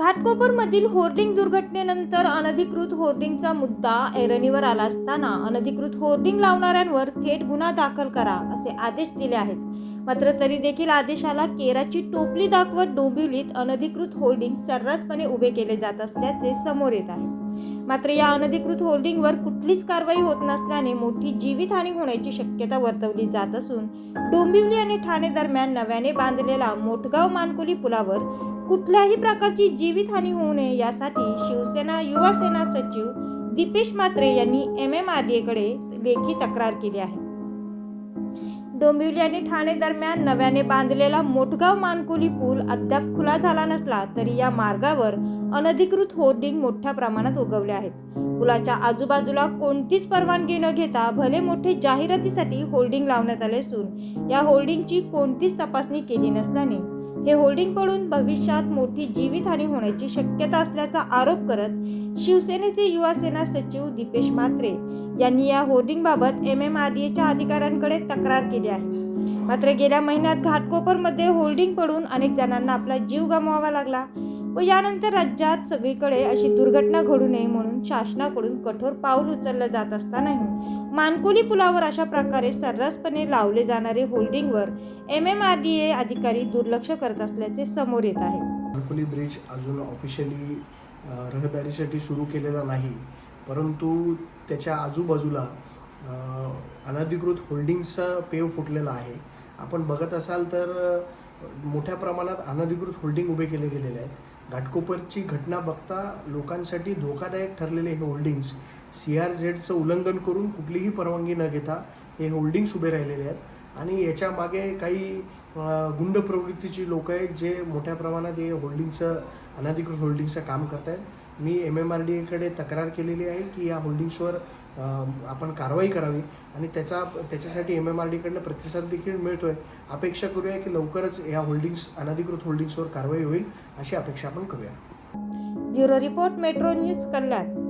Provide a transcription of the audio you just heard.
घाटकोपरमधील hoarding दुर्घटनेनंतर अनधिकृत होर्डिंगचा मुद्दा ऐरणीवर आला असताना अनधिकृत होर्डिंग लावणाऱ्यांवर थेट गुन्हा दाखल करा असे आदेश दिले आहेत. मात्र तरी देखील आदेशाला केराची टोपली दाखवत डोंबिवलीत अनधिकृत होर्डिंग सर्रासपणे उभे केले जात असल्याचे समोर येत आहे. मात्र या अनधिकृत होर्डिंगवर कुठलीच कारवाई होत नसल्याने मोठी जीवितहानी होण्याची शक्यता वर्तवली जात असून डोंबिवली आणि ठाणे दरम्यान नव्याने बांधलेला मोठगाव मानकोली पुलावर कुठल्याही प्रकारची जीवितहानी होऊ नये यासाठी शिवसेना युवासेना सचिव दीपेश म्हात्रे यांनी एम एम आर डी एकडे लेखी तक्रार केली आहे. डोंबिवली आणि ठाणे दरम्यान नव्याने बांधलेला मोठगाव मानकोली पूल अद्याप खुला झाला नसला तरी या मार्गावर अनधिकृत होर्डिंग मोठ्या प्रमाणात उगवले आहेत. पुलाच्या आजूबाजूला कोणतीच परवानगी न घेता भले मोठे जाहिरातीसाठी होल्डिंग लावण्यात आले असून या होल्डिंगची कोणतीच तपासणी केली नसल्याने हे होल्डिंग पडून भविष्यात मोठी जीवितहानी होण्याची शक्यता असल्याचा आरोप करत शिवसेनेचे युवा सेना सचिव दीपेश म्हात्रे यांनी या होर्डिंगबाबत एम एम आर डी एच्या अधिकाऱ्यांकडे तक्रार केली आहे. मात्र गेल्या महिन्यात घाटकोपरमध्ये होल्डिंग पडून अनेक जणांना आपला जीव गमवावा लागला व यानंतर राज्यात सगळीकडे अशी दुर्घटना घडू नये म्हणून शासनाकडून कठोर पाऊल उचललं जात असतानाही मानकोली पुलावर अशा प्रकारे सर्रासपणे लावले जाणारे होल्डिंगवर M M R D A अधिकारी दुर्लक्ष करत असल्याचे समोर येत आहे. मानकोली ब्रिज अजून ऑफिशियली रहदारीसाठी सुरू केलेला नाही परंतु त्याच्या आजूबाजूला अनधिकृत होल्डिंगचा पेव फुटलेला आहे. आपण बघत असाल तर मोठ्या प्रमाणात अनधिकृत होल्डिंग उभे केले गेलेले आहेत. घाटकोपरची घटना बघता लोकांसाठी धोकादायक ठरलेले हे होल्डिंग्स. सी आर झेडचं उल्लंघन करून कुठलीही परवानगी न घेता हे होल्डिंग्स उभे राहिलेले आहेत. आणि याच्या मागे काही गुंड प्रवृत्तीची लोक आहेत जे मोठ्या प्रमाणात हे होल्डिंगचं अनधिकृत होल्डिंगचं काम करत आहेत मी एम एम आर डी एकडे तक्रार केलेली आहे की या होल्डिंग्सवर आपण कारवाई करावी आणि त्याचा त्याच्यासाठी एम एम आर डीकडनं प्रतिसाद देखील मिळतो आहे अपेक्षा करूया की लवकरच या होल्डिंग्स अनधिकृत होल्डिंग्सवर कारवाई होईल अशी अपेक्षा आपण करूया. Bureau report Metro News Kalyan.